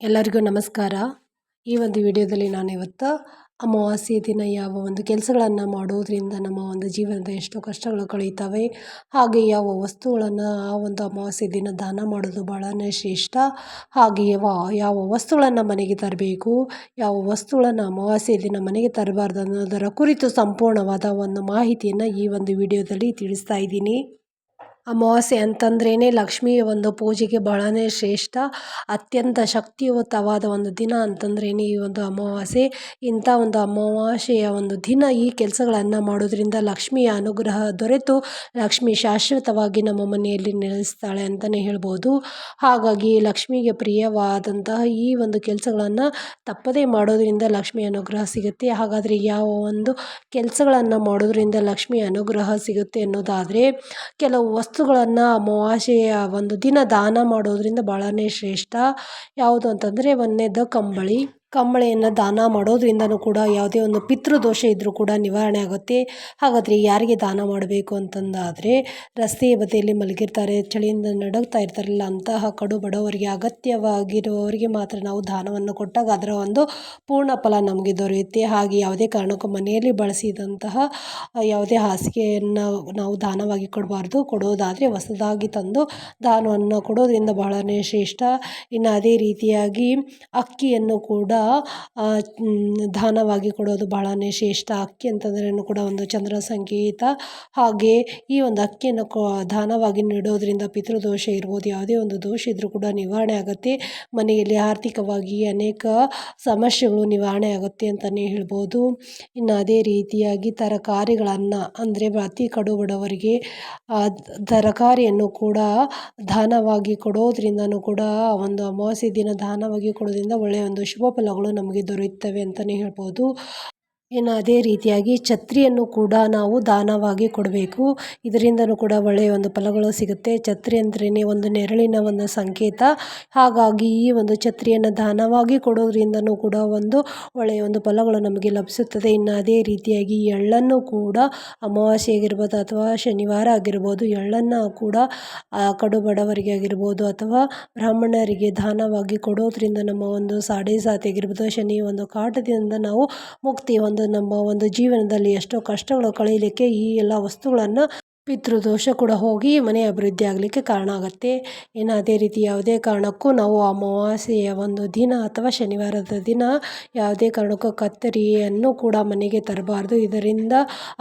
ಎಲ್ಲರಿಗೂ ನಮಸ್ಕಾರ. ಈ ಒಂದು ವಿಡಿಯೋದಲ್ಲಿ ನಾನು ಇವತ್ತು ಅಮಾವಾಸ್ಯೆ ದಿನ ಯಾವ ಒಂದು ಕೆಲಸಗಳನ್ನು ಮಾಡೋದರಿಂದ ನಮ್ಮ ಒಂದು ಜೀವನದ ಎಷ್ಟೋ ಕಷ್ಟಗಳು ಕಳೀತವೆ ಹಾಗೆ ಯಾವ ವಸ್ತುಗಳನ್ನು ಆ ಒಂದು ಅಮಾವಾಸ್ಯೆ ದಿನ ದಾನ ಮಾಡೋದು ಭಾಳನೇ ಶ್ರೇಷ್ಠ, ಹಾಗೆ ಯಾವ ಯಾವ ವಸ್ತುಗಳನ್ನು ಮನೆಗೆ ತರಬೇಕು, ಯಾವ ವಸ್ತುಗಳನ್ನು ಅಮಾವಾಸ್ಯೆ ದಿನ ಮನೆಗೆ ತರಬಾರ್ದು ಅನ್ನೋದರ ಕುರಿತು ಸಂಪೂರ್ಣವಾದ ಒಂದು ಮಾಹಿತಿಯನ್ನು ಈ ಒಂದು ವಿಡಿಯೋದಲ್ಲಿ ತಿಳಿಸ್ತಾ ಇದ್ದೀನಿ. ಅಮಾವಾಸ್ಯೆ ಅಂತಂದ್ರೇ ಲಕ್ಷ್ಮಿಯ ಒಂದು ಪೂಜೆಗೆ ಬಹಳನೇ ಶ್ರೇಷ್ಠ, ಅತ್ಯಂತ ಶಕ್ತಿಯುತವಾದ ಒಂದು ದಿನ ಅಂತಂದ್ರೇ ಈ ಒಂದು ಅಮಾವಾಸ್ಯೆ. ಇಂಥ ಒಂದು ಅಮಾವಾಸ್ಯೆಯ ಒಂದು ದಿನ ಈ ಕೆಲಸಗಳನ್ನು ಮಾಡೋದ್ರಿಂದ ಲಕ್ಷ್ಮಿಯ ಅನುಗ್ರಹ ದೊರೆತು. ಲಕ್ಷ್ಮಿ ಶಾಶ್ವತವಾಗಿ ನಮ್ಮ ಮನೆಯಲ್ಲಿ ನೆಲೆಸ್ತಾಳೆ ಅಂತಲೇ ಹೇಳ್ಬೋದು. ಹಾಗಾಗಿ ಲಕ್ಷ್ಮಿಗೆ ಪ್ರಿಯವಾದಂತಹ ಈ ಒಂದು ಕೆಲಸಗಳನ್ನು ತಪ್ಪದೇ ಮಾಡೋದರಿಂದ ಲಕ್ಷ್ಮಿ ಅನುಗ್ರಹ ಸಿಗುತ್ತೆ. ಹಾಗಾದರೆ ಯಾವ ಒಂದು ಕೆಲಸಗಳನ್ನು ಮಾಡೋದ್ರಿಂದ ಲಕ್ಷ್ಮಿ ಅನುಗ್ರಹ ಸಿಗುತ್ತೆ ಅನ್ನೋದಾದರೆ, ಕೆಲವು ವಸ್ತುಗಳನ್ನು ಅಮಾವಾಸ್ಯೆಯ ಒಂದು ದಿನ ದಾನ ಮಾಡೋದರಿಂದ ಭಾಳನೇ ಶ್ರೇಷ್ಠ. ಯಾವುದು ಅಂತಂದರೆ ಒಂದನೇದು ಕಂಬಳಿ. ಕಂಬಳಿಯನ್ನು ದಾನ ಮಾಡೋದ್ರಿಂದನೂ ಕೂಡ ಯಾವುದೇ ಒಂದು ಪಿತೃದೋಷ ಇದ್ದರೂ ಕೂಡ ನಿವಾರಣೆ ಆಗುತ್ತೆ. ಹಾಗಾದರೆ ಯಾರಿಗೆ ದಾನ ಮಾಡಬೇಕು ಅಂತಂದಾದರೆ ರಸ್ತೆಯ ಬದಿಯಲ್ಲಿ ಮಲಗಿರ್ತಾರೆ, ಚಳಿಯಿಂದ ನಡಗ್ತಾ ಇರ್ತಾರಲ್ಲ, ಅಂತಹ ಕಡು ಬಡವರಿಗೆ ಅಗತ್ಯವಾಗಿರುವವರಿಗೆ ಮಾತ್ರ ನಾವು ದಾನವನ್ನು ಕೊಟ್ಟಾಗ ಅದರ ಒಂದು ಪೂರ್ಣ ಫಲ ನಮಗೆ ದೊರೆಯುತ್ತೆ. ಹಾಗೆ ಯಾವುದೇ ಕಾರಣಕ್ಕೂ ಮನೆಯಲ್ಲಿ ಬಳಸಿದಂತಹ ಯಾವುದೇ ಹಾಸಿಗೆಯನ್ನು ನಾವು ದಾನವಾಗಿ ಕೊಡಬಾರ್ದು. ಕೊಡೋದಾದರೆ ಹೊಸದಾಗಿ ತಂದು ದಾನವನ್ನು ಕೊಡೋದ್ರಿಂದ ಬಹಳನೇ ಶ್ರೇಷ್ಠ. ಇನ್ನು ಅದೇ ರೀತಿಯಾಗಿ ಅಕ್ಕಿಯನ್ನು ಕೂಡ ದಾನವಾಗಿ ಕೊಡೋದು ಬಹಳನೇ ಶ್ರೇಷ್ಠ. ಅಕ್ಕಿ ಅಂತಂದ್ರೂ ಕೂಡ ಒಂದು ಚಂದ್ರ ಸಂಕೇತ. ಹಾಗೆ ಈ ಒಂದು ಅಕ್ಕಿಯನ್ನು ಕೊ, ದಾನವಾಗಿ ನೀಡೋದ್ರಿಂದ ಪಿತೃದೋಷ ಇರ್ಬೋದು. ಯಾವುದೇ ಒಂದು ದೋಷ ಇದ್ದರೂ ಕೂಡ ನಿವಾರಣೆ ಆಗುತ್ತೆ. ಮನೆಯಲ್ಲಿ ಆರ್ಥಿಕವಾಗಿ ಅನೇಕ ಸಮಸ್ಯೆಗಳು ನಿವಾರಣೆ ಆಗುತ್ತೆ ಅಂತಲೇ ಹೇಳ್ಬೋದು. ಇನ್ನು ಅದೇ ರೀತಿಯಾಗಿ ತರಕಾರಿಗಳನ್ನು, ಅಂದರೆ ಅತಿ ಕಡು ಬಡವರಿಗೆ ತರಕಾರಿಯನ್ನು ಕೂಡ ದಾನವಾಗಿ ಕೊಡೋದ್ರಿಂದನೂ ಕೂಡ ಒಂದು ಅಮಾವಾಸ್ಯೆ ದಿನ ದಾನವಾಗಿ ಕೊಡೋದ್ರಿಂದ ಒಳ್ಳೆಯ ಒಂದು ಶುಭ ಫಲಗಳು ನಮಗೆ ದೊರೆಯುತ್ತವೆ ಅಂತಲೇ ಹೇಳ್ಬೋದು. ಇನ್ನು ಅದೇ ರೀತಿಯಾಗಿ ಛತ್ರಿಯನ್ನು ಕೂಡ ನಾವು ದಾನವಾಗಿ ಕೊಡಬೇಕು. ಇದರಿಂದನೂ ಕೂಡ ಒಳ್ಳೆಯ ಒಂದು ಫಲಗಳು ಸಿಗುತ್ತೆ. ಛತ್ರಿ ಅಂದ್ರೇ ಒಂದು ನೆರಳಿನ ಒಂದು ಸಂಕೇತ. ಹಾಗಾಗಿ ಈ ಒಂದು ಛತ್ರಿಯನ್ನು ದಾನವಾಗಿ ಕೊಡೋದ್ರಿಂದನೂ ಕೂಡ ಒಂದು ಒಳ್ಳೆಯ ಒಂದು ಫಲಗಳು ನಮಗೆ ಲಭಿಸುತ್ತದೆ. ಇನ್ನು ಅದೇ ರೀತಿಯಾಗಿ ಎಳ್ಳನ್ನು ಕೂಡ ಅಮಾವಾಸ್ಯೆ ಆಗಿರ್ಬೋದು ಅಥವಾ ಶನಿವಾರ ಆಗಿರ್ಬೋದು, ಎಳ್ಳನ್ನು ಕೂಡ ಕಡು ಬಡವರಿಗೆ ಆಗಿರ್ಬೋದು ಅಥವಾ ಬ್ರಾಹ್ಮಣರಿಗೆ ದಾನವಾಗಿ ಕೊಡೋದ್ರಿಂದ ನಮ್ಮ ಒಂದು ಸಾಡೆ ಸಾತಿ ಆಗಿರ್ಬೋದು, ಶನಿ ಒಂದು ಕಾಟದಿಂದ ನಾವು ಮುಕ್ತಿ ಒಂದು ನಮ್ಮ ಒಂದು ಜೀವನದಲ್ಲಿ ಎಷ್ಟೋ ಕಷ್ಟಗಳು ಕಳೀಲಿಕ್ಕೆ ಈ ಎಲ್ಲ ವಸ್ತುಗಳನ್ನು ಪಿತೃದೋಷ ಕೂಡ ಹೋಗಿ ಮನೆ ಅಭಿವೃದ್ಧಿ ಆಗಲಿಕ್ಕೆ ಕಾರಣ ಆಗುತ್ತೆ. ಇನ್ನು ಅದೇ ರೀತಿ ಯಾವುದೇ ಕಾರಣಕ್ಕೂ ನಾವು ಅಮಾವಾಸ್ಯೆಯ ಒಂದು ದಿನ ಅಥವಾ ಶನಿವಾರದ ದಿನ ಯಾವುದೇ ಕಾರಣಕ್ಕೂ ಕತ್ತರಿಯನ್ನು ಕೂಡ ಮನೆಗೆ ತರಬಾರ್ದು. ಇದರಿಂದ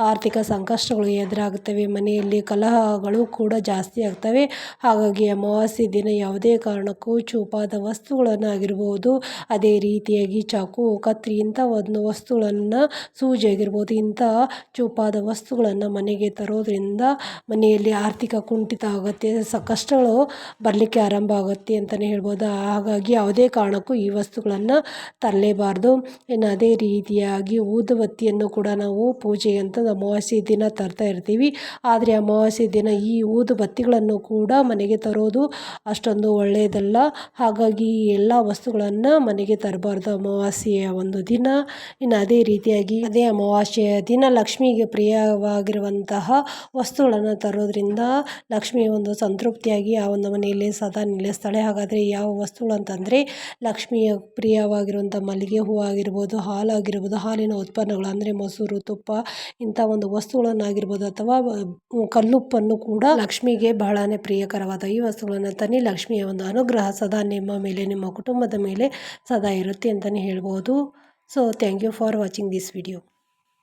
ಆರ್ಥಿಕ ಸಂಕಷ್ಟಗಳು ಎದುರಾಗುತ್ತವೆ. ಮನೆಯಲ್ಲಿ ಕಲಹಗಳು ಕೂಡ ಜಾಸ್ತಿ ಆಗ್ತವೆ. ಹಾಗಾಗಿ ಅಮಾವಾಸ್ಯೆ ದಿನ ಯಾವುದೇ ಕಾರಣಕ್ಕೂ ಚೂಪಾದ ವಸ್ತುಗಳನ್ನು ಆಗಿರ್ಬೋದು ಅದೇ ರೀತಿಯಾಗಿ ಚಾಕು ಕತ್ತರಿ ಇಂಥ ಒಂದು ವಸ್ತುಗಳನ್ನು, ಸೂಜಿ ಆಗಿರ್ಬೋದು, ಇಂಥ ಚೂಪಾದ ವಸ್ತುಗಳನ್ನು ಮನೆಗೆ ತರೋದರಿಂದ ಮನೆಯಲ್ಲಿ ಆರ್ಥಿಕ ಕುಂಠಿತ ಆಗುತ್ತೆ, ಸ ಕಷ್ಟಗಳು ಬರಲಿಕ್ಕೆ ಆರಂಭ ಆಗುತ್ತೆ ಅಂತಲೇ ಹೇಳ್ಬೋದು. ಹಾಗಾಗಿ ಯಾವುದೇ ಕಾರಣಕ್ಕೂ ಈ ವಸ್ತುಗಳನ್ನು ತರಲೇಬಾರ್ದು. ಇನ್ನು ಅದೇ ರೀತಿಯಾಗಿ ಊದುಬತ್ತಿಯನ್ನು ಕೂಡ ನಾವು ಪೂಜೆ ಅಂತ ಅಮಾವಾಸ್ಯೆ ದಿನ ತರ್ತಾ ಇರ್ತೀವಿ. ಆದರೆ ಅಮಾವಾಸ್ಯೆ ದಿನ ಈ ಊದುಬತ್ತಿಗಳನ್ನು ಕೂಡ ಮನೆಗೆ ತರೋದು ಅಷ್ಟೊಂದು ಒಳ್ಳೆಯದಲ್ಲ ಹಾಗಾಗಿ ಎಲ್ಲ ವಸ್ತುಗಳನ್ನು ಮನೆಗೆ ತರಬಾರ್ದು ಅಮಾವಾಸ್ಯೆಯ ಒಂದು ದಿನ. ಇನ್ನು ಅದೇ ರೀತಿಯಾಗಿ ಅದೇ ಅಮಾವಾಸ್ಯೆಯ ದಿನ ಲಕ್ಷ್ಮಿಗೆ ಪ್ರಿಯವಾಗಿರುವಂತಹ ವಸ್ತು ವಸ್ತುಗಳನ್ನು ತರೋದರಿಂದ ಲಕ್ಷ್ಮಿ ಒಂದು ಸಂತೃಪ್ತಿಯಾಗಿ ಆ ಒಂದು ಮನೆಯಲ್ಲಿ ಸದಾ ನೆಲೆಸ್ತಾಳೆ. ಹಾಗಾದರೆ ಯಾವ ವಸ್ತುಗಳು ಅಂತಂದರೆ ಲಕ್ಷ್ಮಿಯ ಪ್ರಿಯವಾಗಿರುವಂಥ ಮಲ್ಲಿಗೆ ಹೂವು ಆಗಿರ್ಬೋದು, ಹಾಲು ಆಗಿರ್ಬೋದು, ಹಾಲಿನ ಉತ್ಪನ್ನಗಳು ಅಂದರೆ ಮೊಸರು, ತುಪ್ಪ, ಇಂಥ ಒಂದು ವಸ್ತುಗಳನ್ನಾಗಿರ್ಬೋದು ಅಥವಾ ಕಲ್ಲುಪ್ಪನ್ನು ಕೂಡ ಲಕ್ಷ್ಮಿಗೆ ಬಹಳನೇ ಪ್ರಿಯಕರವಾದ ಈ ವಸ್ತುಗಳನ್ನು ತನ್ನಿ ಲಕ್ಷ್ಮಿಯ ಒಂದು ಅನುಗ್ರಹ ಸದಾ ನಿಮ್ಮ ಮೇಲೆ, ನಿಮ್ಮ ಕುಟುಂಬದ ಮೇಲೆ ಸದಾ ಇರುತ್ತೆ ಅಂತಲೇ ಹೇಳ್ಬೋದು. So thank you for watching this video